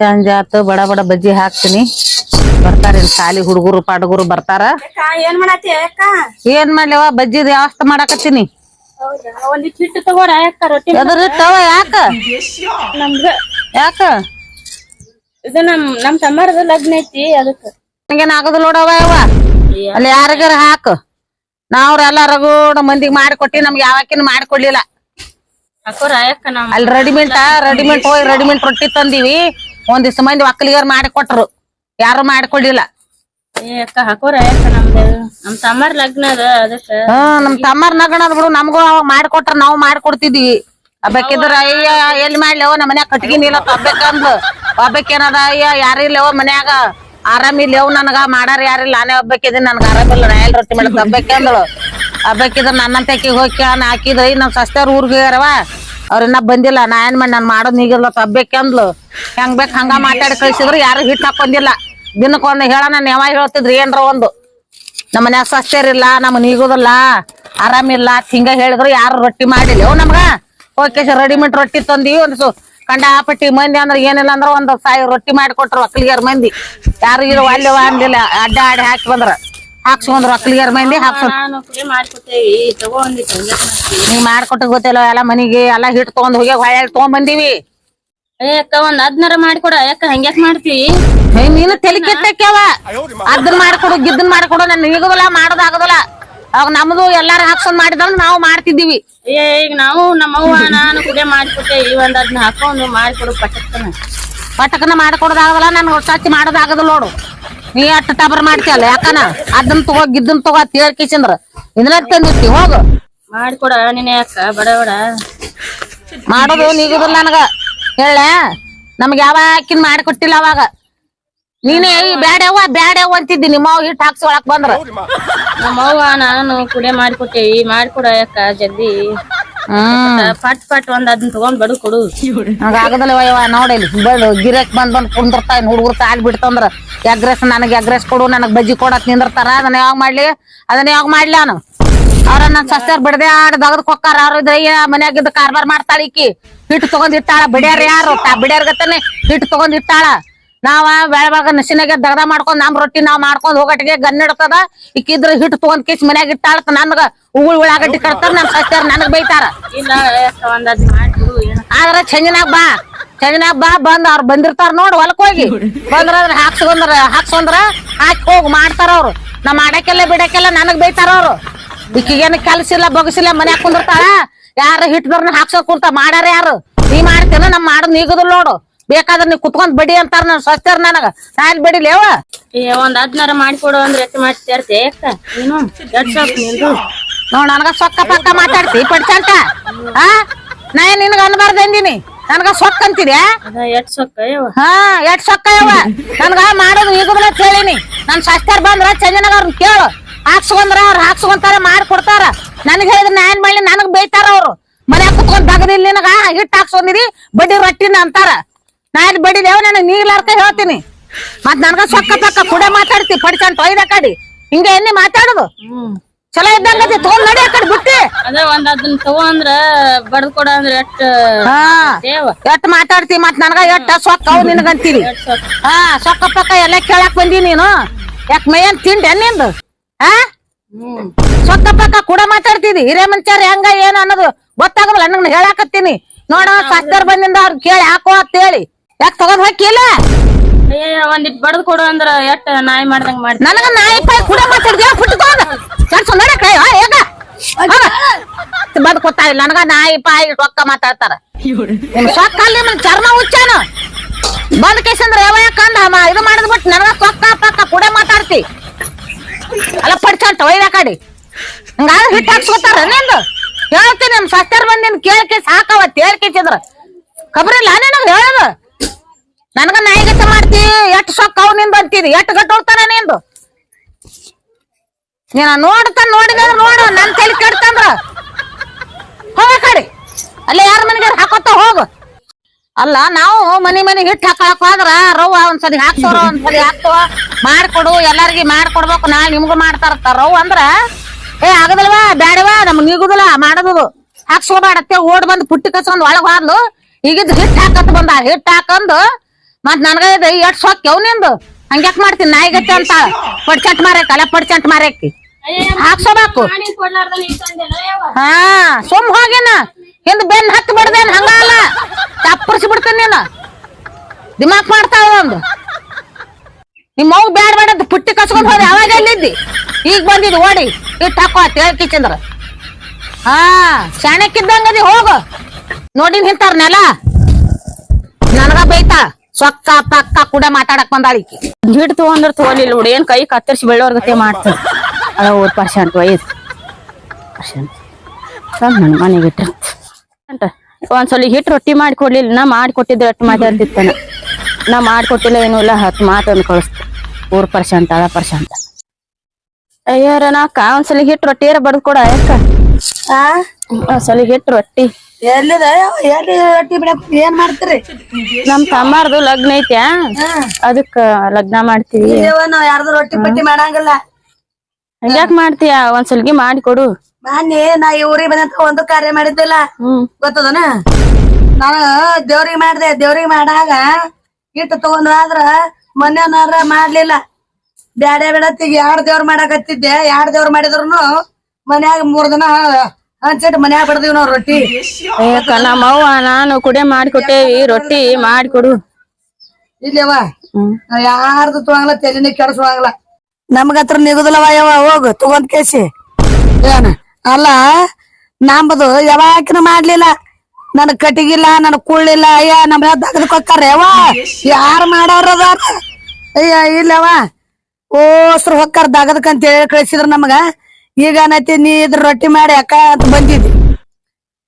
ಸಂಜೆ ಆತು ಬಡ ಬಡ ಬಜ್ಜಿ ಹಾಕ್ತೀನಿ. ಬರ್ತಾರ ಸಾಲಿ ಹುಡುಗರು ಪಾಡುಗರು ಬರ್ತಾರ? ಏನ್ ಮಾಡತ್ತಿ ಅಕ್ಕ? ಏನ್ ಮಾಡ್ಲವ ಬಜ್ಜಿ ವ್ಯವಸ್ಥೆ ಮಾಡಾಕತ್ತೀನಿ. ಯಾಕ? ನಮ್ಗ ಯಾಕ? ಇದು ನಮ್ ನಮ್ ತಮ್ಮರದ ಲಗ್ನ ಐತಿ ಅದಕ್ಕ. ನೋಡವ ಅಲ್ಲಿ ಯಾರಿಗಾರ ಹಾಕು. ನಾವ್ರೆಲ್ಲ ರಗೋಡ ಮಂದಿಗೆ ಮಾಡಿಕೊಟ್ಟಿ ನಮ್ಗೆ ಯಾವಕಿನ ಮಾಡಿಕೊಡ್ಲಿಲ್ಲ. ಅಲ್ಲಿ ರೆಡಿಮೆಂಟ್ ರೆಡಿಮೆಂಟ್ ಹೋಗಿ ರೆಡಿಮೆಂಟ್ ರೊಟ್ಟಿ ತಂದಿವಿ. ಒಂದಿಷ್ಟು ಮಂದಿ ಒಕ್ಕಲಿಗಾರ ಮಾಡಿ ಕೊಟ್ರು. ಯಾರು ಮಾಡಿಕೊಡ್ಲಿಲ್ಲ ಏ ಅಕ್ಕ ಹಾಕೋರ ಅಕ್ಕ ನಮ್ದು? ನಮ್ ತಮ್ಮರ್ ಲಗ್ನ ಅದ ಅದಕ್ಕ. ಹ್ಮ್ ನಮ್ ತಮ್ಮರ್ ಬಿಡು ನಮಗೂ ಅವಾಗ ಮಾಡಿಕೊಟ್ರ ನಾವು ಮಾಡ್ಕೊಡ್ತಿದ್ವಿ ಅಬ್ಬಕ್ಕಿದ್ರ ಅಯ್ಯ ಎಲ್ಲಿ ಮಾಡ್ಲೇವ ನಮ್ಮ ಮನ್ಯಾಗ ಕಟ್ಗಿ ನಿಲ್ಲತ್ತ ಒಬ್ಬಕ್ಕಂದ್ಲು ಒಬ್ಬಕ್ಕೇನದ ಅಯ್ಯ ಯಾರಿಲ್ಲವ ಮನ್ಯಾಗ ಆರಾಮಿಲ್ಲವ ನನಗ ಮಾಡಾರ ಯಾರಿಲ್ಲ ನಾನೇ ಒಬ್ಬಕ್ಕಿದ್ದೀನಿ ನನ್ಗ ಆರಾಮಿಲ್ಲ ನಾ ಎಲ್ ರೊಟ್ಟಿ ಮಾಡಕ್? ಒಬ್ಬಕ್ಕಂದಳು ಒಬ್ಬಕ್ಕಿದ್ರ ನನ್ನಂತಕಿ ಹೋಗಿ ಹಾಕಿದ್ರಿ ನಮ್ ಸಸ್ತಾರ ಊರ್ಗೆ ಹೋಗ್ಯಾರವ ಅವ್ರ ಇನ್ನ ಬಂದಿಲ್ಲ, ನಾ ಏನ್ ಮಾಡಿ ನಾನು ಮಾಡೋದ್ ನೀಗಿಲ್ಲ ತಬ್ಬೇಕಂದ್ಲು ಹೆಂಗ್ ಬೇಕ್ ಹಂಗ ಮಾತಾಡಿ ಕಳ್ಸಿದ್ರು, ಯಾರು ಹಿಟ್ ಹಾಕೊಂಡಿಲ್ಲ. ದಿನಕ್ಕೊಂದು ಹೇಳ ನಾನು ಯಾವಾಗ ಹೇಳ್ತಿದ್ರಿ, ಏನ್ರ ಒಂದು. ನಮ್ಮ ಮನ್ಯಾಗ ಸಸ್ಯರಿಲ್ಲ ನಮ್ಮ ನೀಗುದಿಲ್ಲ ಆರಾಮಿಲ್ಲ ಹಿಂಗ ಹೇಳಿದ್ರು, ಯಾರು ರೊಟ್ಟಿ ಮಾಡಿಲ್ಲ. ಅವ್ ನಮ್ಗ? ಓಕೆ ರೆಡಿಮೇಡ್ ರೊಟ್ಟಿ ತಂದಿವಿ, ಒಂದು ಕಂಡಾಪಟ್ಟಿ ಮಂದಿ ಅಂದ್ರೆ ಏನಿಲ್ಲ ಅಂದ್ರೆ ಒಂದು ಸಾವಿರ ರೊಟ್ಟಿ ಮಾಡಿ ಕೊಟ್ರು ಒಕ್ಕಲಿಗಾರ ಮಂದಿ. ಯಾರು ಇರೋ ಅಲ್ಲವ ಅನ್ಲಿಲ್ಲ ಅಡ್ಡ ಆಡಿ ಹಾಕಿ ಬಂದ್ರ. ಹಾಕ್ಸ್ಕೊಂಡ್ರು ಕ್ಲಿಯರ್ ಮಂದಿ ಹಾಕ್ಸೋ. ನೀವ್ ನೀ ಮಾಡ್ಕೊಟ್ಟು ಗೊತ್ತಿಲ್ಲ ಎಲ್ಲ ಮನಿಗೆ ಎಲ್ಲ ಹಿಟ್ ತಗೊಂಡ್ ಹೋಗಿ ಹೊಳ್ಳಿ ತಗೊಂಡ್ ಬಂದಿವಿ ಅಕ್ಕ ಒಂದ್ ಹದ್ನಾರ ಮಾಡ್ಕೊಡ. ಯಾಕ ಹಂಗ್ಯಾಕ್ ಮಾಡ್ತಿ? ನೀನು ತಲೆ ಕೆಟ್ಟಕ್ಯಾವ ಅದನ್ನ ಮಾಡ್ಕೊಡು ಗಿದ್ದನ್ ಮಾಡ್ಕೊಡು ನನ್ ನೀಗುದಿಲ್ಲ ಮಾಡೋದಾಗುದಿಲ್ಲ ಅವಾಗ ನಮ್ದು ಎಲ್ಲಾರು ಹಾಕೊಂಡ್ ಮಾಡಿದ್ರ ನಾವು ಮಾಡ್ತಿದ್ದೀವಿ. ಏ ಈಗ ನಾವು ನಮ್ಮವ್ವ ನಾನು ಕುಡಿ ಈ ಒಂದ್ ಅದನ್ನ ಹಾಕೊಂಡು ಮಾಡ್ಕೊಡು ಪಟಕ್ಕನ. ಪಟಕನ ಮಾಡ್ಕೊಡೋದಾಗಲ್ಲ ನನ್ ಸ್ವಚ್ಛ ಮಾಡೋದಾಗದ ನೋಡು. ನೀ ಅಟ್ಟ ಟಬರ್ ಮಾಡ್ತೀಯಲ್ಲ ಯಾಕನ? ಅದನ್ನ ತಗೋ ಗಿದ್ದನ್ ತಗೋ ತೇರ್ ಕಿಚಂದ್ರ ಇದನ್ನ ತಂದಿರ್ತಿ ಹೋಗು. ಮಾಡ್ಕೊಡ ನೀನ್ ಯಾಕ ಬಡ ಬಡ. ಮಾಡೋದು ನೀಗುದಿಲ್ಲ ನನಗ. ಹೇಳ ನಮ್ಗೆ ಯಾವ ಹಾಕಿನ್ ಮಾಡಿಕೊಟ್ಟಿಲ್ಲ ಅವಾಗ. ನೀನೇ ಈ ಬ್ಯಾಡವ ಬ್ಯಾಡ್ಯವ್ವ ಅಂತಿದ್ದಿ ನಿಮ್ಮ ಹಿಟ್ಟು ಹಾಕ್ಸಿ ಒಳಕ್ ಬಂದ್ರ. ನಮ್ಮವ್ವ ನಾನು ಕುಡೆ ಮಾಡ್ಕೊಟ್ಟೇವಿ ಮಾಡ್ಕೊಡ ಯಾಕ ಜಲ್ದಿ. ಹ್ಮ್. ಪಟ್ ಪಟ್ ಒಂದ್ ಅದನ್ನ ತಗೊಂಡ್ ಬಡು ಕೊಡು. ಆಗದಲ್ಲ ಯವ್ವ ನೋಡಿಲಿ ಬಡು ಗಿರಕ್ ಬಂದ್ ಬಂದ್ ಕುಂದಿರ್ತಾ ಹುಡುಗರು ತಾಲ್ ಬಿಡ್ತಂದ್ರ. ಎಗ್ರೆಸ್ ನನಗ್ ಎಗ್ರೆಸ್ ಕೊಡು ನನಗ್ ಬಜ್ಜಿ ಕೊಡತ್ ನಿಂದಿರ್ತಾರ ಅದನ್ನ ಯಾವಾಗ ಮಾಡ್ಲಿ? ಅದನ್ನ ಯಾವಾಗ ಮಾಡ್ಲಿ ನಾನು ಅವ್ರ ನನ್ ಸಸ್ತಾರ ಬಿಡದೆ ಆಡ್ ದಗದ್ ಕೊಕ್ಕಾರ ಅವ್ರ ಇದ್ರಯ್ಯ ಮನ್ಯಾಗ ಇದ್ದ ಕಾರ್ಬಾರ್ ಮಾಡ್ತಾಳ ಈಕಿ. ಹಿಟ್ಟು ತಗೊಂಡ್ ಇಟ್ಟಾಳ ಬಿಡ್ಯಾರ ಯಾರು? ತಾ ಹಿಟ್ ಹಿಟ್ಟು ತಗೊಂಡ್ ಇಟ್ಟಾಳ. ನಾವ ಬೆಳಬಾಗ ನಸಿನಾಗ ದಗದ ಮಾಡ್ಕೊಂಡ್ ನಮ್ ರೊಟ್ಟಿ ನಾವ್ ಮಾಡ್ಕೊಂಡ್ ಹೋಗಟ್ಟಿಗೆ ಗನ್ನಿಡ್ತದ. ಇಕ್ಕಿದ್ರ ಹಿಟ್ಟು ತಗೊಂಡ್ ಕಿಸ್ ಮನ್ಯಾಗ ಇಟ್ಟಾಳ ನನ್ಗ ಉಗುಳ್ ಉಳ್ಳಾಗಡ್ಡಿ ಕಡ್ತಾರ ನಮ್ ಸಸ್ತಾರ ನನಗ್ ಬೈತಾರ. ಆದ್ರ ಚಂಜನಾಗ್ ಬಾ ಚಂಜನಾಗ್ ಬಾ ಬಂದ್ ಅವ್ರ ಬಂದಿರ್ತಾರ ನೋಡ್ ಹೊಲಕ್ ಹೋಗಿ. ಬಂದ್ರ ಅದ್ರ ಹಾಕ್ಸ್ಕೊಂದ್ರ ಹಾಕ್ಸ್ಕೊಂದ್ರ ಹಾಕಿ ಹೋಗ್ ಮಾಡ್ತಾರ ಅವ್ರು. ನಾ ಮಾಡಕ್ಕೆಲ್ಲ ಬಿಡಕ್ಕೆಲ್ಲ ನನಗ್ ಬೈತಾರ ಅವ್ರು. ಈಕಿಗೇನ ಕಲ್ಸಿಲ್ಲ ಬಗಸಿಲ್ಲ ಮನ್ಯಾಗ ಯಾರು ಯಾರ ಹಿಟ್ದರ್ನ ಹಾಕ್ಸೋ ಕುಂತ ಮಾಡ್ಯಾರ ಯಾರು? ನೀ ಮಾಡ್ತೇನ ನಮ್ ಮಾಡೋದ್ ನೀಗದ್ರು ನೋಡು. ಬೇಕಾದ್ರ ನೀ ಕುತ್ಕೊಂಡ್ ಬಡಿ ಅಂತಾರ ನನ್ ಸ್ವಚ್ಛರ್ ನನಗ. ನಾನ್ ಬಡಿ ಲೇವ ಏ ಒಂದ್ ಹದ್ನಾರ ಮಾಡ್ಕೊಡು ಅಂದ್ರೆ ಮಾಡಿ ಅಕ್ಕ ನೀನು? ನೋಡ್ ನನಗ ಸೊಕ್ಕ ಪಕ್ಕ ಮಾತಾಡ್ತಿ ಪಡ್ಸಂತ ಹಾ ನಾ ಏನ್ ನಿನಗ ಅನ್ಬಾರ್ದು ಅಂದಿನಿ? ನನಗ ಸೊಕ್ಕ ಅಂತೀರಿ ಎಷ್ಟ್ ಸೊಕ್ಕ ಹಾ ಎಟ್ ಸೊಕ್ಕ ಯಾವ ನನ್ಗ ಮಾಡೋದು ಈಗ ಕೇಳಿನಿ ನನ್ ಶಾಸ್ತಾರ್ ಬಂದ್ರ ಚಂದನಗ ಅವ್ರನ್ನ ಕೇಳು. ಹಾಕ್ಸ್ಕೊಂಡ್ರ ಅವ್ರ ಹಾಕ್ಸ್ಕೊಂತಾರ ಮಾಡ್ಕೊಡ್ತಾರ. ನನಗ್ ಹೇಳಿದ್ರೆ ನಾ ಏನ್ ಮಾಡಿ ನನಗ್ ಬೈತಾರ ಅವ್ರು. ಮನ್ಯಾಗ ಕುತ್ಕೊಂಡ್ ಬಗದಿಲ್ಲ ನಿನಗ ಹಿಟ್ ಹಾಕ್ಸ್ಕೊಂಡಿರಿ ಬಡ್ಡಿ ರೊಟ್ಟಿನ ಅಂತಾರ. ನಾ ಬಡಿ ಬಡಿದೇವ ನನಗ್ ನೀರ್ಲಾರ್ಕ ಹೇಳ್ತೀನಿ. ಮತ್ ನನ್ಗ ಸೊಕ್ಕ ಪಕ್ಕ ಕುಡೆ ಮಾತಾಡ್ತಿ ಪಡ್ಸಂತ ಒಯ್ದ ಕಡಿ. ಹಿಂಗ ಎಣ್ಣೆ ಮಾತಾಡುದು. ಚಲೋ ಇದ್ದಂಗತಿ ತಗೊಂಡ್ ನಡಿ ಆ ಕಡೆ ಬಿಟ್ಟಿ. ಅದ ಒಂದ್ ಅದನ್ನ ತಗೋ ಅಂದ್ರ ಕೊಡ ಅಂದ್ರ ಎಷ್ಟ್ ಹಾ. ಎಟ್ ಮಾತಾಡ್ತಿ ಮತ್ ನನ್ಗ ಎಟ್ಟ ಸೊಕ್ಕ ಅವ್ ಸೊಕ್ಕ? ಹಾ ಸೊಕ್ಕ ಪಕ್ಕ ಎಲ್ಲ ಕೇಳಕ್ ಬಂದಿ ನೀನು. ಯಾಕ ಮೇಯನ್ ತಿಂಡಿ ನಿಂದು ಹಾ? ಸೊಕ್ಕ ಪಕ್ಕ ಕೂಡ ಮಾತಾಡ್ತಿದಿ. ಹಿರೇ ಮನ್ಸಾರ ಹೆಂಗ ಏನ್ ಅನ್ನೋದು ಗೊತ್ತಾಗಲ್ಲ ನನ್ಗೆ ಹೇಳಾಕತ್ತೀನಿ. ನೋಡ ಸಸ್ತರ್ ಬಂದಿಂದ ಅವ್ರು ಕೇಳಿ ಹಾಕೋ ಅಂತ ಹೇಳಿ. ಯಾಕ್ ತಗೊಂಡ್ ಹಾಕಿಲ್ಲ ಒಂದಿಟ್ ಬಡ್ದ್ ಕೊಡು ಅಂದ್ರ ಎಷ್ಟ್ ನಾಯಿ ಮಾಡ್ದಂಗ್ ಮಾಡಿ ನನಗ ನಾಯಿ ಪಾಯಿ ಕೂಡ ಮಾತಾಡ್ತೀಯ? ಬಿಟ್ಟುಕೊಂಡ ಕೆಲ್ಸ ನೋಡ ಕೈ ಹಾ ಹೇಗ? ಬದ್ ನನಗ ನಾಯಿ ಪಾಯಿ ರೊಕ್ಕ ಮಾತಾಡ್ತಾರ. ಸೊಕ್ಕ ಅಲ್ಲಿ ನಿಮ್ ಚರ್ಮ ಹುಚ್ಚಾನ ಬಂದ್ ಕೇಸಂದ್ರ ಯಾವ ಯಾಕಂದ ಇದು ಮಾಡಿದ್ ಬಿಟ್ಟು ನನಗ ಸೊಕ್ಕ ಪಕ್ಕ ಕೂಡ ಮಾತಾಡ್ತಿ. ಅಲ್ಲ ಪಡ್ಸಂತ ಒಯ್ದ ಕಡಿ ಹಂಗಾದ್ರೆ ಹಿಟ್ ಹಾಕ್ಸ್ಕೊತಾರ ನಿಂದು. ಹೇಳ್ತೀನಿ ನಮ್ ಸಸ್ತಾರ ಬಂದಿನ್ ಕೇಳ್ಕೆ ಸಾಕವತ್ ಹೇಳ್ಕೇಸಿದ್ರ ಖಬರಿಲ್ಲ ನಿನಗ ಹೇಳೋದು. ನನಗ ನಾಯಿಗತ ಮಾಡ್ತಿ, ಎಷ್ಟು ಸೊಕ್ಕ ಅವ್ನಿಂದ ಅಂತೀರಿ ಎಷ್ಟು ಗಟ್ಟ ಹೋಗ್ತಾನ ನಿಂದು? ನೀನ ನೋಡ್ತ ನೋಡಿದ್ರ ನೋಡು, ನನ್ ತಲೆ ಕೆಡ್ತಂದ್ರ. ಹೋಗ ಕಡೆ. ಅಲ್ಲೇ ಯಾರ ಮನೆಗೆ ಹಾಕೋತ ಹೋಗು. ಅಲ್ಲ, ನಾವು ಮನಿ ಮನಿ ಹಿಟ್ಟು ಹಾಕಕ್ ಹೋದ್ರ ರವ್ವ ಒಂದ್ಸಲಿ ಹಾಕ್ತವ್ರ ಒಂದ್ಸರಿ ಹಾಕ್ತವ ಮಾಡ್ಕೊಡು, ಎಲ್ಲಾರ್ಗಿ ಮಾಡ್ಕೊಡ್ಬೇಕು ನಾ ನಿಮ್ಗೂ ಮಾಡ್ತಾರತ್ತ ರವ್ ಅಂದ್ರ, ಏ, ಆಗದಲ್ವಾ, ಬ್ಯಾಡವಾ, ನಮ್ಗೆ ನೀಗುದಿಲ್ಲ ಮಾಡುದು ಹಾಕ್ಸ್ಕೊಬೇಡತ್ತೆ ಓಡ್ ಬಂದ್ ಪುಟ್ಟಿ ಕಸ್ಕೊಂಡ್ ಒಳಗ್ ಹೋದ್ಲು. ಈಗಿದ್ ಹಿಟ್ ಹಾಕತ್ ಬಂದ, ಹಿಟ್ ಹಾಕಂದು ಮತ್ ನನಗ ಇದು ಎಷ್ಟ್ ಸೊಕ್ಕೆವ್ ನಿಂದು? ಹಂಗ್ಯಾಕ್ ಮಾಡ್ತೀನಿ ನಾಯಿಗತ್ತೆ ಅಂತ. ಪಡ್ಚಂಟ್ ಮಾರಕ್ ಅಲ್ಲ, ಪಡ್ಚಂಟ್ ಮಾರಕ್ಕಿ ಹಾಕ್ಸೋಬೇಕು ಹಾ, ಸುಮ್ ಹೋಗಿನ. ಹಿಂದ್ ಬೆನ್ ಹತ್ತು ಬಿಡ್ದೇನ್ ಹಂಗಲ್ಲ ತಪ್ಪರ್ಸಿ ಬಿಡ್ತೀನಿ ನೀನು. ದಿಮಾಕ್ ಮಾಡ್ತಾವ ಒಂದು. ನಿಮ್ಮ ಮಗು ಬೇಡ ಬೇಡ ಅಂತ ಪುಟ್ಟಿ ಕಸ್ಕೊಂಡ್ ಹೋದ್ರೆ ಅವಾಗ ಎಲ್ಲಿದ್ದಿ? ಈಗ ಬಂದಿದ್ದು, ಓಡಿ. ಇಟ್ಟು ಹಾಕೋ ಕಿಚಂದ್ರ ಹಾ ಶಾಣಕ್ಕಿದ್ದಂಗದಿ ಹೋಗು. ನೋಡಿ ಹಿಂತಾರ ನೆಲ. ನನಗ ಬೈತಾ. ಸೊಕ್ಕ ಪಕ್ಕ ಕೂಡ ಮಾತಾಡಕ್ ಬಂದಾಳಿಕಿ ಹಿಡ್ ತಗೊಂಡ್ರ ತಗೋಲಿಲ್ಲ ನೋಡಿ ಏನ್ ಕೈ ಕತ್ತರಿಸಿ ಬೆಳ್ಳೋರ್ ಗತೆ ಮಾಡ್ತದ ಅದ ಊರ್ ಪರ್ಸೆಂಟ್ ವಯಸ್ಸು ಪರ್ಸೆಂಟ್ ನನ್ನ ಮನೆಗೆ ಅಂತ ಒಂದ್ಸಲ ಹಿಟ್ಟು ರೊಟ್ಟಿ ಮಾಡಿ ಕೊಡ್ಲಿಲ್ಲ ನಾ ಮಾಡಿ ರೊಟ್ಟಿ ಮಾತಾಡ್ತಿತ್ತಾನ. ನಾ ಮಾಡ್ಕೊಟ್ಟಿಲ್ಲ ಏನೂ ಇಲ್ಲ ಹತ್ತು ಮಾತನ್ನು ಕಳಿಸ್ತ. ಊರ್ ಪರ್ಸೆಂಟ್ ಅದ ಪರ್ಸೆಂಟ್ ಅಯ್ಯಾರ ನಾಕ ಒಂದ್ಸಲ ಹಿಟ್ಟು ರೊಟ್ಟಿ ಬಡ್ದು ಕೊಡ ಯಾಕ? ಒಂದ್ಸಲ ಹಿಟ್ಟು ರೊಟ್ಟಿ. ಎಲ್ಲಿದ? ಎಲ್ಲಿ ರೊಟ್ಟಿ ಬಿಡಕ್ ಏನ್ ಮಾಡ್ತೀರಿ? ನಮ್ ತಮ್ಮಾರ್ದು ಲಗ್ನ ಐತ್ಯಾ? ಅದಕ್ಕ ಲಗ್ನ ಮಾಡ್ತೀವಿ. ಇದೇವ ನಾವ್ ಯಾರ್ದು ರೊಟ್ಟಿ ಪಟ್ಟಿ ಮಾಡಂಗಿಲ್ಲ. ಹಂಗ್ಯಾಕ್ ಮಾಡ್ತೀಯ? ಒಂದ್ಸಲ್ಗಿ ಮಾಡಿ ಕೊಡು. ನಾ ಈ ಊರಿಗೆ ಬಂದಂತ ಒಂದು ಕಾರ್ಯ ಮಾಡಿದ್ದಿಲ್ಲ. ಗೊತ್ತದನ? ನಾನು ದೇವ್ರಿಗೆ ಮಾಡ್ದೆ. ದೇವ್ರಿಗೆ ಮಾಡಾಗ ಇಟ್ಟು ತಗೊಂಡ್ ಆದ್ರ ಮೊನ್ನೆನಾದ್ರ ಮಾಡ್ಲಿಲ್ಲ. ಬ್ಯಾಡ ಬೇಡ ಯಾರ್ ದೇವ್ರ ಮಾಡಾಕತ್ತಿದ್ದೆ? ಯಾರ್ ದೇವ್ರ ಮಾಡಿದ್ರು ಮನ್ಯಾಗ ಮೂರ್ ದಿನ ಹಂಚಿಟ್ಟು ಮನ್ಯಾಗ ಬಿಡ್ದಿವ್ ನಾವ್ ರೊಟ್ಟಿ. ಏಕ ನಮ್ಮವ್ವ ನಾನು ಕುಡೆ ಮಾಡಿಕೊಟ್ಟೇವಿ ರೊಟ್ಟಿ ಮಾಡಿಕೊಡು. ಇಲ್ಲವ ಯಾರ್ದು ತಗೊಂಗಲ್ಲ ತಲೆನೇ ಕೆಡ್ಸುವಾಗಲ್ಲ ನಮ್ಗ ಹತ್ರ ನಿಗುದಿಲ್ಲವ ಯಾವ ಹೋಗು ತಗೊಂಡ್ ಕೇಸಿ ಏನ? ಅಲ್ಲ ನಂಬದು ಯಾವಾಕಿನ ಮಾಡ್ಲಿಲ್ಲ. ನನ್ ಕಟ್ಟಿಗಿಲ್ಲ ನನ್ ಕುಳ್ಳಿಲ್ಲ ಅಯ್ಯ ನಮ್ ದಗದಕ್ ಹೋಗ್ತಾರ ಯಾವ ಯಾರು ಮಾಡೋರ್ ಅದಾರ? ಅಯ್ಯ ಇಲ್ಲವ ಓಸ್ರು ಹೊಕ್ಕಾರ ದಗದಕ್ಕಂತ ಹೇಳಿ ಕಳಿಸಿದ್ರ ನಮಗ. ಈಗ ಏನೈತಿ, ನೀ ಇದ್ರ ರೊಟ್ಟಿ ಮಾಡಿ ಅಕ್ಕ ಅಂತ ಬಂದಿದ್ದಿ.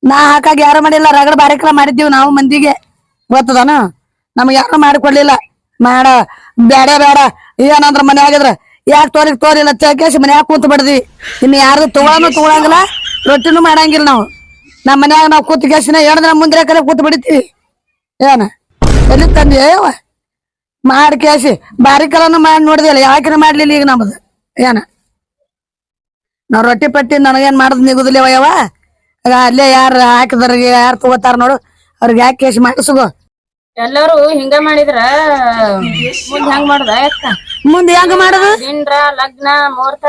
ನಾ ಹಾಕಾಗ ಯಾರು ಮಾಡಿಲ್ಲ, ರಗಡ ಬಾರಿಕಲ ಮಾಡಿದ್ದೀವಿ ನಾವು ಮಂದಿಗೆ. ಗೊತ್ತದನ? ನಮ್ಗೆ ಯಾರು ಮಾಡಿಕೊಡ್ಲಿಲ್ಲ. ಮಾಡ ಬೇಡ ಬೇಡ ಏನಂದ್ರ ಮನೆ ಆಗಿದ್ರ, ಯಾಕೆ ತೋರಿ ತೋರಿಲ್ಲ? ಚೌಕೇಶ್ ಮನ್ಯಾಗ ಕೂತ್ ಬಿಡ್ದಿ ಇನ್ನು ಯಾರು ತಗೊಳನು ತಗೊಳಂಗಿಲ್ಲ, ರೊಟ್ಟಿನೂ ಮಾಡಂಗಿಲ್ಲ ನಾವು. ನಮ್ಮ ಮನ್ಯಾಗ ನಾವು ಕೂತ್ ಕೇಸಿನ ದಿನ ಮುಂದೆ ಕರೆ ಕೂತ್ ಬಿಡ್ತೀವಿ. ಏನ? ಎಲ್ಲಿ ತಂದಿ? ಮಾಡಿ ಕೇಸಿ. ಬಾರಿ ಕಲನು ಮಾಡಿ ನೋಡಿದಿಲ್ಲ ಯಾಕಿನ ಮಾಡ್ಲಿಲ್ಲ ಈಗ ನಮ್ದು? ಏನ? ನಾವ್ ರೊಟ್ಟಿ ಪಟ್ಟಿ ನನಗೇನ್ ಮಾಡದ್ ನಿಗುದಿಲ್ಲ ಯಾವ ಅಲ್ಲೇ ಯಾರ ಹಾಕಿದ್ರಿಗೆ ಯಾರು ತಗೋತಾರ ನೋಡು. ಅವ್ರಿಗೆ ಯಾಕೆ ಕೇಸ್ ಮಾಡಿಸುಗೋ ಎಲ್ಲರೂ ಹಿಂಗ ಮಾಡಿದ್ರ ಮುಂದ್ ಹೆಂಗ್ ಮಾಡ್ದ ಮುಂದೆ ಹೆಂಗ್ ಮಾಡೋದು? ದಿಂಡ್ರ ಲಗ್ನ ಮುಹೂರ್ತ.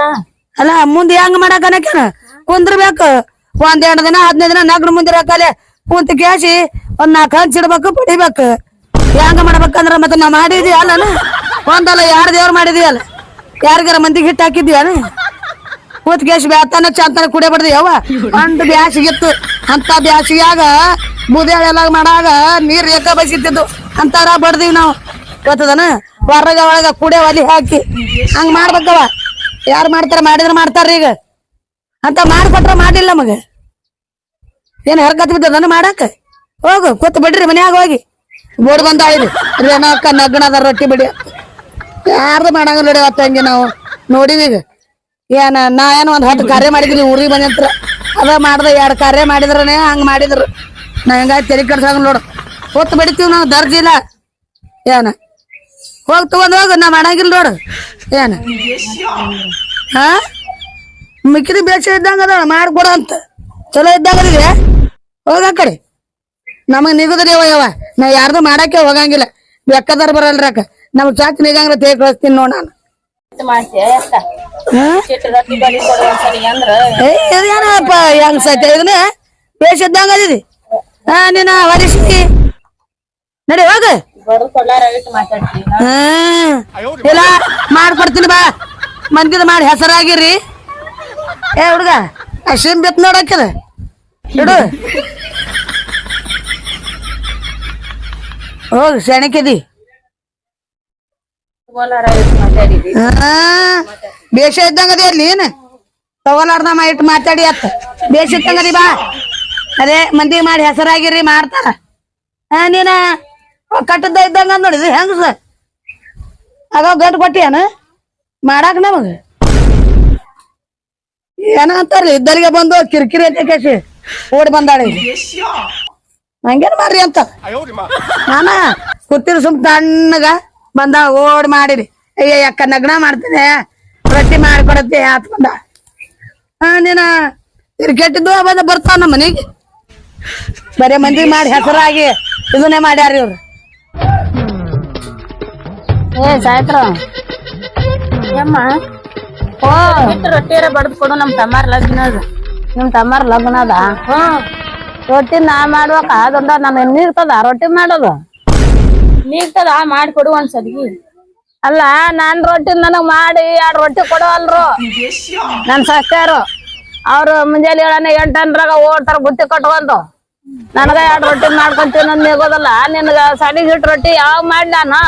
ಅಲ್ಲ ಮುಂದೆ ಹೆಂಗ್ ಮಾಡಕ್ ಅನ್ನಕೇನ ಕುಂದ್ರಬೇಕು. ಒಂದ್ ಎರಡು ದಿನ ಹದಿನೈದು ದಿನ ನಗ್ನ ಮುಂದಿರಕಲೆ ಕುಂತ ಕೇಸಿ ಒಂದ್ ನಾಲ್ಕು ಹಂಚ್ ಇಡ್ಬೇಕು ಪಡಿಬೇಕು. ಹೆಂಗ ಮಾಡ್ಬೇಕಂದ್ರ ಮತ್ತೆ ನಾ ಮಾಡಿದ್ವಿ ಅಲ್ಲ? ಒಂದಲ್ಲ ಯಾರು ದೇವ್ರು ಮಾಡಿದ್ಯಲ್ಲ ಯಾರಿಗಾರ ಮಂದಿಗೆ ಹಿಟ್ಟು ಹಾಕಿದ್ಯಾನ ಕೂತ್ ಗ್ಯಾಸ್ ಬ್ಯಾತಾನ ಚಂತನ ಕುಡಿಯಬಾರ್ದು ಯಾವ ಒಂದು ಬ್ಯಾಸಿಗಿತ್ತು ಅಂತ ಬ್ಯಾಸಿಗ್ಯಾಗ ಬುದೇಳ ಎಲ್ಲ ಮಾಡಾಗ ನೀರ್ ಏಕ ಬಸಿತ್ತಿದ್ದು ಅಂತಾರ ಬಡ್ದಿವಿ ನಾವು. ಗೊತ್ತದನ? ಹೊರಗ ಒಳಗ ಕುಡಿಯ ಒಲಿ ಹಾಕಿ. ಹಂಗ ಮಾಡ್ಬೇಕವ ಯಾರು ಮಾಡ್ತಾರ ಮಾಡಿದ್ರ ಮಾಡ್ತಾರ ಈಗ. ಅಂತ ಮಾಡ್ಕೊಟ್ರ ಮಾಡಿಲ್ಲ ನಮಗ. ಏನ್ ಹರ್ಕತ್ ಬಿದ್ದದನ ಮಾಡಾಕ? ಹೋಗು, ಕೂತ್ ಬಿಡ್ರಿ ಮನ್ಯಾಗ ಹೋಗಿ. ಬೋಡ್ ಬಂದ ಇದು. ರೇಣಕ್ಕ ನಗ್ನದ ರೊಟ್ಟಿ ಬಿಡಿ. ಯಾರ್ದು ಮಾಡಂಗ ನೋಡಿ ಅತ್ತ ಹಂಗೆ ನಾವು. ನೋಡಿವಿ ಈಗ. ಏನ ನಾ ಏನು ಒಂದ್ ಹತ್ತು ಕಾರ್ಯ ಮಾಡಿದ್ರಿ ಊರಿಗೆ ಬಂದಂತ್ರ ಅದ ಮಾಡ್ದ, ಎರಡ್ ಕಾರ್ಯ ಮಾಡಿದ್ರನೆ ಹಂಗ ಮಾಡಿದ್ರು. ನಾ ಹೆಂಗಾಯ್ತು ತೆರಿ ಕಡ್ಸಂಗ ನೋಡು. ಹೊತ್ತು ಬಿಡ್ತೀವಿ ನಾವು ದರ್ಜಿಲ್ಲ ಏನ? ಹೋಗ್ ತಗೊಂಡ್ ಹೋಗ, ನಾ ಮಾಡಂಗಿಲ್ಲ ನೋಡು. ಏನ? ಹಾ? ಮಿಕ್ಕಿದ ಬೇಸ ಇದ್ದಂಗ ಅದ ಮಾಡ್ಕೊಡ ಅಂತ. ಚಲೋ ಇದ್ದಂಗ ಇದೆ ಹೋಗ ಕಡೆ. ನಮಗ್ ನಿಗದ್ರಿ ಅವ ಯಾವ ನಾ ಯಾರ್ದು ಮಾಡಕ್ಕೆ ಹೋಗಂಗಿಲ್ಲ. ಬೆಕ್ಕದಾರ ಬರಲ್ರಕ್ಕ ನಮ್ ಚಾಕ್ ನಿಗಂಗ್ರ ತೇ ಕಳಿಸ್ತೀನಿ ನೋಡ್ ನಾನು. ಮಾಡ್ತೀಯ? ಇದೇನಪ್ಪ ಹೆಂಗ್ ಸತ್ಯ? ಇದನ್ನ ಬೇಷ್ ಇದ್ದಂಗ ಅದಿದಿ? ಹಾ ನೀನ ವರಿಷ್ಠಿ. ನಡಿ ಹೋಗ. ಇಲ್ಲ ಮಾಡ್ಕೊಡ್ತೀನಿ ಬಾ. ಮಂದಿದ ಮಾಡಿ ಹೆಸರಾಗಿರಿ. ಏ ಹುಡುಗ ಅಶ್ವಿನ್ ಬಿತ್ ನೋಡಕ್ಕಿದ. ಇಡು. ಹೋಗ್ ಸೆಣಕಿದಿ ತಗೋಲಾರ ಇಟ್ಟು ಮಾತಾಡಿದ್ವಿ ಹಾ ಬೇಷ ಇದ್ದಂಗ ಅದೇ ಅಲ್ಲಿ ಏನ? ತಗೋಲಾರ್ದ ಇಟ್ಟು ಮಾತಾಡಿ ಅತ್ತ. ಬೇಷ ಇದ್ದಂಗದಿ ಬಾ. ಅದೇ ಮಂದಿ ಮಾಡಿ ಹೆಸರಾಗಿರಿ ಮಾಡ್ತಾರ. ಹಾ ನೀನ ಕಟ್ಟದ ಇದ್ದಂಗ ಅಂದ್ ನೋಡಿದ್ರಿ ಹೆಂಗ ಸರ್ ಆಗ ಗಂಟು ಕೊಟ್ಟಿಯನ? ಮಾಡಾಕ ನಮಗ? ಏನ ಅಂತಾರ್ರಿ ಇದ್ದರಿಗೆ ಬಂದು ಕಿರಿಕಿರಿ ಅಂತ ಕೇಸಿ ಓಡಿ ಬಂದಾಳೆ ಹಂಗೇನ್ ಮಾಡ್ರಿ ಅಂತ? ನಾನ ಕೂತಿರ್ ಸುಮ್ ತಣ್ಣಗ ಬಂದ ಓಡ್ ಮಾಡಿರಿ. ಅಯ್ಯ ಅಕ್ಕ ನಗ್ನ ಮಾಡ್ತೀನಿ. ರೊಟ್ಟಿ ಮಾಡ್ಕೊಡತ್ತೆ ಆತ್ ಬಂದ. ಹಾ ನೀನ ಕ್ರಿಕೆಟಿದ್ದು ಬಂದ ಬರ್ತಾವ ನಮ್ಮ ಮನೆಗೆ. ಬರೇ ಮಂದಿ ಮಾಡಿ ಹೆಸರಾಗಿ ಇದನ್ನೇ ಮಾಡ್ಯಾರ ಇವ್ರು. ಏ ಸಾಯ್ತ್ರ. ಯಮ್ಮ ಓ ರೊಟ್ಟಿಯರ ಬಡ್ದು ಕೊಡು ನಮ್ ತಮ್ಮಾರ ಲಗ್ನ ಅದ. ನಿಮ್ ತಮ್ಮಾರ್ ಲಗ್ನ ಅದ? ರೊಟ್ಟಿ ನಾ ಮಾಡ್ಬೇಕ ಅದೊಂದ ಎಣ್ಣೆ ಇರ್ತದ ರೊಟ್ಟಿ ಮಾಡೋದು. ನೀಗ್ತದ ಮಾಡಿ ಕೊಡು ಒಂದ್ ಸದ್ಗಿ ಅಲ್ಲ ನಾನ್ ರೊಟ್ಟಿ ನನಗ್ ಮಾಡಿ ಎರಡ್ ರೊಟ್ಟಿ ಕೊಡವಲ್ರು? ನನ್ ಸಸ್ತ್ಯಾರು ಅವ್ರು ಮುಂಜಾನೆ ಹೇಳನ ಎಂಟನ್ರಾಗ ಓಡ್ತಾರ ಬುತ್ತಿ ಕಟ್ಕೊಂಡು. ನನಗ ಎರಡ್ ರೊಟ್ಟಿ ಮಾಡ್ಕೊಂತೀನಿ ಅಂದ್ ನಿಗೋದಲ್ಲ ನಿನಗ ಸಡಿಗ್ ಹಿಟ್ ರೊಟ್ಟಿ ಯಾವಾಗ ಮಾಡಿ ನಾನು?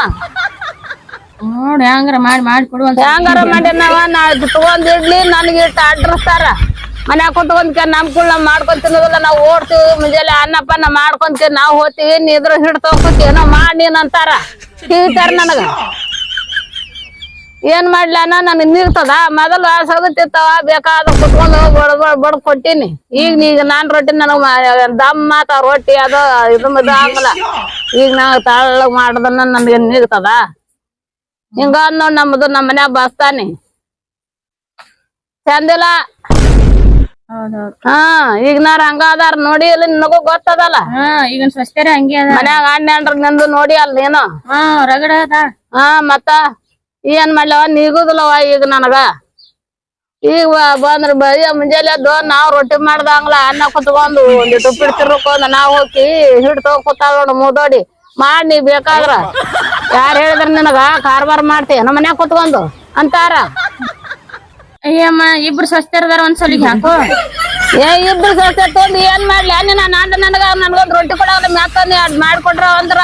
ನೋಡಿ ಹಂಗಾರ ಮಾಡಿ ಮಾಡಿ ಕೊಡುವಂತ ಹೆಂಗಾರ ಮಾಡಿ ನಾವ? ನಾ ತಗೊಂಡ್ ಇಡ್ಲಿ ನನಗೆ ಇಟ್ಟು ಅಡ್ರಸ್ತಾರ ಮನ್ಯಾಗ ಕುತ್ಕೊಂಡ್ ನಮ್ ಕುಳ್ಳ ಮಾಡ್ಕೊಂಡ್ ನಾವ್ ಓಡ್ತೀವಿ, ಮುಂಜಾನೆ ಅನ್ನಪ್ಪನ್ನ ಮಾಡ್ಕೊಂತೀವಿ ನಾವ್ ಹೋಗ್ತೀವಿ, ನೀ ಇದ್ರ ಹಿಡ್ ತಗೋತೀವಿ ಏನೋ ಮಾಡಿ ನೀನ್ ಅಂತಾರ. ತಿಳಿತಾರ ನನಗ. ಏನ್ ಮಾಡ್ಲಾನ ನನಗ್ ನೀರ್ತದ ಮೊದಲು ಸಗತಿರ್ತಾವ ಬೇಕಾದ ಕುತ್ಕೊಂಡು ಬಡ ಬಡ ಕೊಟ್ಟಿನಿ. ಈಗ ಈಗ ನಾನ್ ರೊಟ್ಟಿ ನನಗ್ ದಮ್ ಮಾತ, ರೊಟ್ಟಿ ಅದು, ಇದು ಆಗಲ್ಲ. ಈಗ ನಾ ತಳ್ಳಗ್ ಮಾಡದನ್ನ ನನ್ಗೆ ನೀಗ್ತದ ಹಿಂಗ ನೋಡ್ ನಮ್ದು ನಮ್ಮ ಮನ್ಯಾಗ ಬಸ್ತಾನಿ. ಚಂದಿಲ್ಲ ಹಾ ಈಗ ನಾರ್ ಹಂಗ ಅದಾರ ನೋಡಿ ಅಲ್ಲಿ ನಿನಗೂ ಗೊತ್ತದಲ್ಲ? ಈಗ ಸ್ವಸ್ಥರ ಹಂಗೆ ಅದ ಮನ್ಯಾಗ ಅಣ್ಣ ನಿಂದು ನೋಡಿ ಅಲ್ಲ ನೀನು? ಹಾ ರಗಡ ಅದ ಹಾ ಮತ್ತ ಏನ್ ಮಾಡ್ಲವ? ನೀಗುದಿಲ್ಲವ ಈಗ ನನಗ. ಈಗ ಬಂದ್ರ ಬರೀ ಮುಂಜಾನೆ ಎದ್ದು ನಾವ್ ರೊಟ್ಟಿ ಮಾಡ್ದಂಗ್ಲ ಅನ್ನ ಕುತ್ಕೊಂಡು ಒಂದಿಟ್ಟು ಉಪ್ಪಿಟ್ಟು ತಿರ್ಕೊಂಡ್ ನಾವ್ ಹೋಗಿ ಹಿಡ್ ತಗೋ ಕೂತಾಳ ನೋಡು ಮುದೋಡಿ ಮಾಡ್ ನೀ ಬೇಕಾದ್ರ. ಯಾರ್ ಹೇಳಿದ್ರ ನಿನಗ? ಕಾರ್ಬಾರ್ ಮಾಡ್ತಿ. ನಮ್ಮ ಮನ್ಯಾಗ ಕುತ್ಕೊಂಡು. ಅಂತಾರ. ಅಯ್ಯಮ್ಮ ಇಬ್ರು ಸ್ವಸ್ಥರದಾರ ಒಂದ್ ಸಲಿಗೆ ಹಾಕು ಏ ಇಬ್ರು ಸ್ವಸ್ಥ ತೊಂದ್ ಏನ್ ಮಾಡ್ಲಿ? ನಿನ್ನ ನಾಂಡ ನನಗ ನನ್ಗೊಂದ್ ರೊಟ್ಟಿ ಕೊಡಲ್ಲ ಮ್ಯಾಕಂದ್ ಅದ್ ಮಾಡ್ಕೊಡ್ರ ಅಂದ್ರ.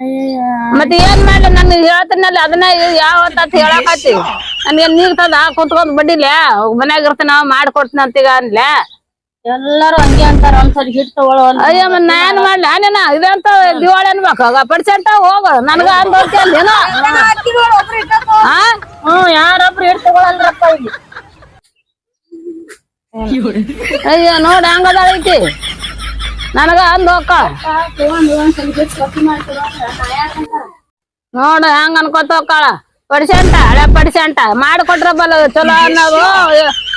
ಮತ್ ಮತ್ತೆ ಏನ್ ಮಾಡ್ಲಿ? ನನ್ ಹೇಳ್ತೀನಲ್ಲ ಅದನ್ನ ಯಾವತ್ತ ಹೇಳಕತ್ತಿ ನನ್ಗೆ ನೀಗ್ತದ ಕುತ್ಕೊಂಡ್ ಬಡ್ಡಿಲ್ಲ ಮನ್ಯಾಗ ಇರ್ತೀನಿ ಮಾಡ್ಕೊಡ್ತೀನಿ ಅಂತೀಗ ಅನ್ಲೆ. ಎಲ್ಲಾರು ಹಂಗೆ ಅಂತಾರ ಒಂದ್ ಸಲಿ ಹಿಟ್ ತಗೊಳ್ಳೋ ಅಯ್ಯ ಮತ್ ನಾ ಏನ್ ಮಾಡ್ಲಿ? ಅನೇನ ಇದಂತ ದಿವಾಳಿ ಅನ್ಬೇಕು. ಪರ್ಸೆಂಟ್ ಹೋಗ. ನನ್ಗ ಅಂದ್ ಏನೋ? ಹಾ ಹ್ಮ್ ಯಾರೊಬ್ರು ಹಿಟ್ ತಗೊಳಲ್ರಪ್ಪ ಇಲ್ಲಿ. ಅಯ್ಯ ನೋಡ್ ಹೆಂಗದ ಐತಿ. ನನಗ ಅಂದ್ ಹೋಕ ನೋಡ ಹೆಂಗ ಅನ್ಕೋತ ಹೋಗ್ಕಾಳ. ಪರ್ಸೆಂಟ ಹಳೆ ಪರ್ಸೆಂಟ್. ಮಾಡ್ಕೊಟ್ರ ಬಲ್ಲ ಚಲೋ ಅನ್ನೋದು.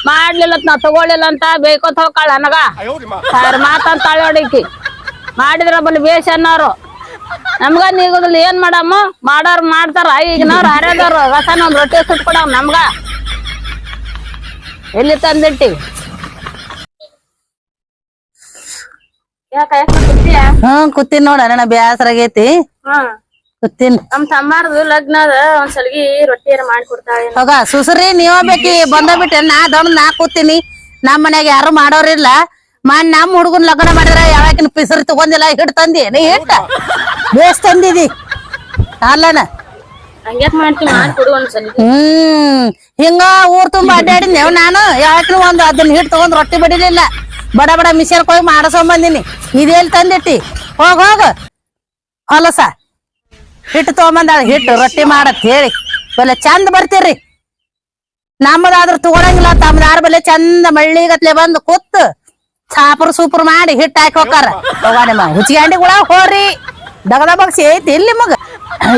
ಮಾಡ್ಲಿಲ್ಲ ನಾವ್ ತಗೊಳ್ಳಿಲ್ಲ ಅಂತ ಬೇಕೋತ್ ಹೋಗ್ಕಾಳ ನನಗ. ಸರ್ ಮಾತಂತ ಹೊಡಿಕಿ ಮಾಡಿದ್ರ ಬಲ್ಲ ಬೇಷ್ ಅನ್ನೋರು. ನಮ್ಗ ನೀಗುದಿಲ್ಲ ಏನ್ ಮಾಡಮ್ಮ? ಮಾಡೋರ್ ಮಾಡ್ತಾರ. ಈಗಿನವ್ರು ಹರ್ಯದವ್ರು ರಸನ ಒಂದ್ ರೊಟ್ಟಿ ಸುಟ್ ಕೊಡವ್ ನಮ್ಗ. ಎಲ್ಲಿ ತಂದಿಟ್ಟಿ? ಯಾಕ ಕೂತೀನಿ ನೋಡ ಅಣ್ಣ ಬ್ಯಾಸರ ಆಗೈತಿ ಹ್ಮ್ ಕೂತೀನಿ ನಮ್ ತಮ್ಮಾರ್ದು ಲಗ್ನ ಅದ ಒಂದ್ ಸಲಿಗೆ ಕೊಡ್ತಾಳೆ. ಹೋಗ ಸುಸರಿ ನೀವ ಬೇಕಿ ಬಂದ ಬಿಟ್ಟೆ ನಾ ದೊಡ್ಡ ನಾ ಕೂತೀನಿ. ನಮ್ ಮನ್ಯಾಗ ಯಾರು ಮಾಡೋರಿಲ್ಲ. ಮನ್ ನಮ್ ಹುಡುಗನ್ ಲಗ್ನ ಮಾಡಿದ್ರ ಯಾವಾಗಿನ ಪಿಸರಿ ತಗೊಂದಿಲ್ಲ ಹಿಟ್ ತಂದಿ. ನೀ ಹಿಟ್ಟ ಬೇಸ್ ತಂದಿದಿ. ಅಲ್ಲನ ಹಂಗ್ಯಾಕ್ ಒಂದ್ ಹ್ಮ್. ಹಿಂಗ ಊರ್ ತುಂಬಾ ಅಡ್ಡಾಡಿದ್ನೇವ್ ನಾನು. ಯಾವಾಗಿನ ಒಂದ್ ಅದನ್ನ ಹಿಟ್ ತಗೊಂಡ್ ರೊಟ್ಟಿ ಬಡಿಲಿಲ್ಲ. ಬಡ ಬಡ ಮಿಷನ್ ಹೋಗಿ ಮಾಡಸ್ಕೊಂಡ್ ಬಂದಿನಿ. ಇದೆಲ್ ತಂದಿಟ್ಟಿ? ಹೋಗ ಹೋಗ. ಹೊಲಸ ಹಿಟ್ಟು ತಗೊಂಬಂದಾಳ ಹಿಟ್ಟು ರೊಟ್ಟಿ ಮಾಡತ್ ಹೇಳಿ. ಬಲೆ ಚಂದ ಬರ್ತೀರಿ ನಮ್ಮದಾದ್ರ ತಗೊಳಂಗಿಲ್ಲ ತಮ್ಮದಾರ ಬಲೆ ಚಂದ ಮಳ್ಳಿಗತ್ಲೆ ಬಂದು ಕೂತ್ ಸಾಪರ್ ಸೂಪರ್ ಮಾಡಿ ಹಿಟ್ಟು ಹಾಕಿ ಹೋಗಾರ ನಿಮ್ಮ ಹುಚ್ಚಿಗಂಡಿಗಳ ಹೋರಿ ದಗದ ಬಗ್ಸಿ ಐತಿ ಇಲ್ಲಿ ಮಗ.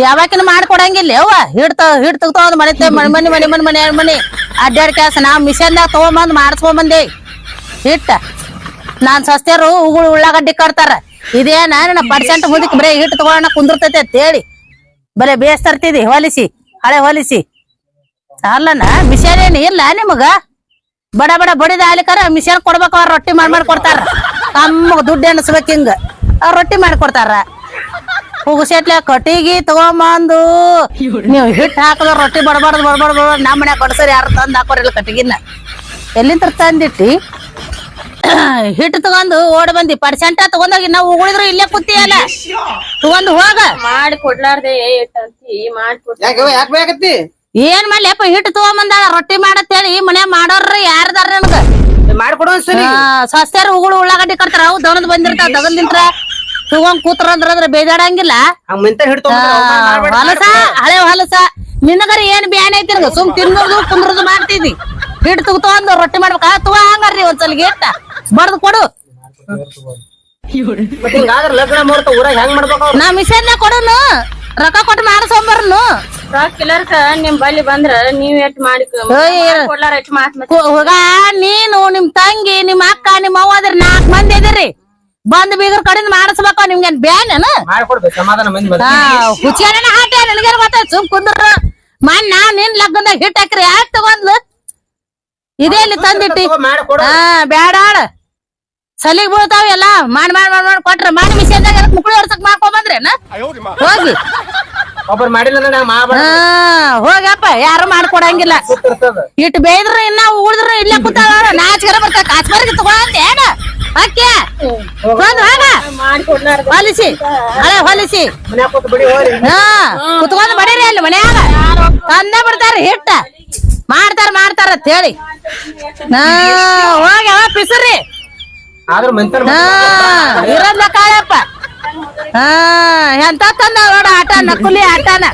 ಯಾವಾಕಿನ ಮಾಡ್ಕೊಡಂಗಿಲ್ಲ ಯವ್ವ ಹಿಡ್ತ ಹಿಡ್ ತಗೊಂಡ್ ಮನೆ ಮನೆ ಮನೆ ಮನೆ ಮನೆ ಮನೆ ಎರಡು ಮನೆ. ಅಡ್ಡಾಡ್ ಕೆಲಸ ನಾವ್ ಮಿಷನ್ದಾಗ ತಗೊಂಬಂದ್ ಮಾಡಿಸ್ಕೊಂಬಂದೆ. ಹಿಟ್ಟ ನಾನ್ ಸಸ್ತ್ಯರು ಉಗುಳು ಉಳ್ಳಾಗಡ್ಡಿ ಕಟ್ತಾರ. ಇದೇನ ಪರ್ಸೆಂಟ್ ಮುದಕ್ ಬರೀ ಹಿಟ್ಟು ತಗೊಳ್ಳೋಣ ಕುಂದಿರ್ತೈತೆ ಅಂತ ಹೇಳಿ. ಬರೇ ಬೇಸ್ ತರ್ತಿದಿ, ಹೊಲಿಸಿ, ಹಳೆ ಹೊಲಿಸಿ. ಅಲ್ಲನ ಮಿಷನ್ ಏನು ಇಲ್ಲ ನಿಮಗ? ಬಡ ಬಡ ಬಡಿದ ಆಲಿಕಾರ ಮಿಷನ್ ಕೊಡ್ಬೇಕು, ಅವ್ರ ರೊಟ್ಟಿ ಮಾಡಿ ಮಾಡಿ ಕೊಡ್ತಾರ. ತಮ್ಮಗ ದುಡ್ಡು ಎಣಸ್ಬೇಕು ಹಿಂಗ. ಅವ್ರ ರೊಟ್ಟಿ ಮಾಡಿ ಕೊಡ್ತಾರ. ಹುಗುಸೆಟ್ಲೆ ಕಟ್ಟಿಗಿ ತಗೊಂಬಂದು. ನೀವು ಹಿಟ್ಟು ಹಾಕದ ರೊಟ್ಟಿ ಬಡಬಾರ್ದು ಬಡಬಾರ್ದು ಬಡಬಾರ್ದು. ನಮ್ಮ ಮನ್ಯಾಗ ಕೊಡ್ಸರಿ ಯಾರು ತಂದು ಹಾಕೋರಿಲ್ಲ ಕಟ್ಟಿಗಿನ. ಎಲ್ಲಿಂದ ತಂದಿಟ್ಟಿ? ಹಿಟ್ಟು ತಗೊಂಡು ಓಡ್ ಬಂದಿ. ಪರ್ಸೆಂಟ್ ತಗೊಂಡೋಗಿ ನಾವು ಉಗುಳಿದ್ರು ಇಲ್ಲೇ ಕೂತಿಯಲ್ಲ ತಗೊಂಡು ಹೋಗ. ಮಾಡಿ ಕೊಡ್ಲಾರ್ದೆ ಮಾಡಿ ಏನ್ ಮಾಡ್ಲಿಯಪ್ಪ ಹಿಟ್ಟು ತಗೊಂಬಂದಾಳ ರೊಟ್ಟಿ ಮಾಡತ್ತೇಳಿ. ಮನೆ ಮನ್ಯಾಗ ಮಾಡೋರ್ರಿ ಯಾರದಾರ ನನಗ? ಮಾಡ್ಕೊಡು ಉಗುಳು ಉಳ್ಳಾಗಡ್ಡಿ ಕಟ್ತಾರ. ಅವು ದವನದ್ ಬಂದಿರ್ತಾವ ದಗನ್ ನಿಂತ್ರ ತಗೊಂಡ್ ಕೂತ್ರ ಅಂದ್ರೆ ಬೇಜಾಡಂಗಿಲ್ಲ. ಹೊಲಸ ಹಳೆ ಹೊಲಸ. ನಿನಗರ ಏನ್ ಬ್ಯಾನ್ ಐತಿ ಸುಮ್ ತಿನ್ನೋದು ಕುಂದ್ರದು ಮಾಡ್ತಿದ್ವಿ ಹಿಟ್ಟು ತಗೊಂಡು ರೊಟ್ಟಿ ಮಾಡ್ಬೇಕಾ. ತಗೋ ಹಂಗಾರ್ರಿ ಒಂದ್ಸಲಿಗೆ ಇಟ್ಟ ಬಡ್ದು ಕೊಡು. ಮತ್ತೆ ಹಿಂಗಾದ್ರ ಲಗ್ನ ಮುಹೂರ್ತ ಊರಾಗ ಹೆಂಗ್ ಮಾಡ್ಬೇಕು ಅವ್ರು? ನಾ ಮಿಷನ್ ಕೊಡೋನು. ರೊಕ್ಕ ಕೊಟ್ಟು ಮಾಡಿಸ್ಕೊಂಬರ್ನು. ರೊಕ್ಕ ಇಲ್ಲರ್ಕ ನಿಮ್ ಬಲ್ಲಿ ಬಂದ್ರ ನೀವ್ ಎಟ್ ಮಾಡಿ ಕೊಡ್ಲಾರ ಎಷ್ಟ್ ಮಾತ್ ಮತ್ತೆ? ಹೋಗ ನೀನು ನಿಮ್ ತಂಗಿ ನಿಮ್ ಅಕ್ಕ ನಿಮ್ ಅವ್ವ ಅದ್ರ ನಾಲ್ಕ್ ಮಂದಿ ಇದಿರಿ. ಬಂದ್ ಬೀಗರ್ ಕಡೆಯಿಂದ ಮಾಡಿಸ್ಬೇಕು ನಿಮ್ಗೇನ್ ಬ್ಯಾನ್ ಮಾಡ್ಕೊಡ್ಬೇಕು ಸಮಾಧಾನ ಮಂದಿ ಬಂದ್ ಹಾ ಹುಚ್ಚಾರನ ಹಾಟೆ ನನಗೇನ್ ಗೊತ್ತಾಯ್ತು ಸುಮ್ ಕುಂದ್ರ ಮನ್ ನಾ ನಿನ್ ಲಗ್ನದಾಗ ಹಿಟ್ ಹಾಕ್ರಿ ಯಾಕೆ ತಗೊಂಡ್ಲು? ಇದೇ ಇಲ್ಲಿ ತಂದಿಟ್ಟಿ ಮಾಡ್ಕೊಡ ಹಾ ಬ್ಯಾಡ ಸಲಿಗ್ ಬೀಳ್ತಾವ ಎಲ್ಲ? ಮಾಡ್ ಮಾಡ್ ಮಾಡ್ ಮಾಡ್ ಕೊಟ್ರ ಮಾಡಿ ಮಿಷನ್ದಾಗ ಅದಕ್ಕೆ ಮುಕ್ಳು ಹೊಡ್ಸಕ್ ಮಾಡ್ಕೊಂಬಂದ್ರೇನ ಹೋಗಿ. ಒಬ್ಬರು ಮಾಡಿಲ್ಲ ಹೋಗಪ್ಪ ಯಾರು ಮಾಡ್ಕೊಡಂಗಿಲ್ಲ. ಇಟ್ ಬೇಯ್ದ್ರ ಇನ್ನ ಉಳಿದ್ರ ಇಲ್ಲೇ ಕೂತಾಳ ನಾಚಿಕರ ಬರ್ತಾವ. ಕಾಸ್ಬರ್ಗೆ ತಗೊಳಂತ ಏನ ಅಕ್ಕೆ ಬಂದ್ ಹೋಗ ಹೊಲಿಸಿ. ಅಲ್ಲ ಹೊಲಿಸಿ. ಹಾ ಕುತ್ಕೊಂಡ್ ಬಡೀರಿ ಅಲ್ಲಿ ಮನ್ಯಾಗ. ತಂದ ಬಿಡ್ತಾರ ಹಿಟ್ಟ ಮಾಡ್ತಾರ ಮಾಡ್ತಾರ ಅಂತ ಹೇಳಿ. ಹಾ ಪಿಸರಿ ಅವ ಪಿಸ್ರಿ. ಆದ್ರ ಹಾ ಇರೋದ್ಲ ಕಾಳಪ್ಪ ಹಾ ಎಂತ ತಂದ ನೋಡ ಆಟ ನಕುಲಿ ಆಟನ.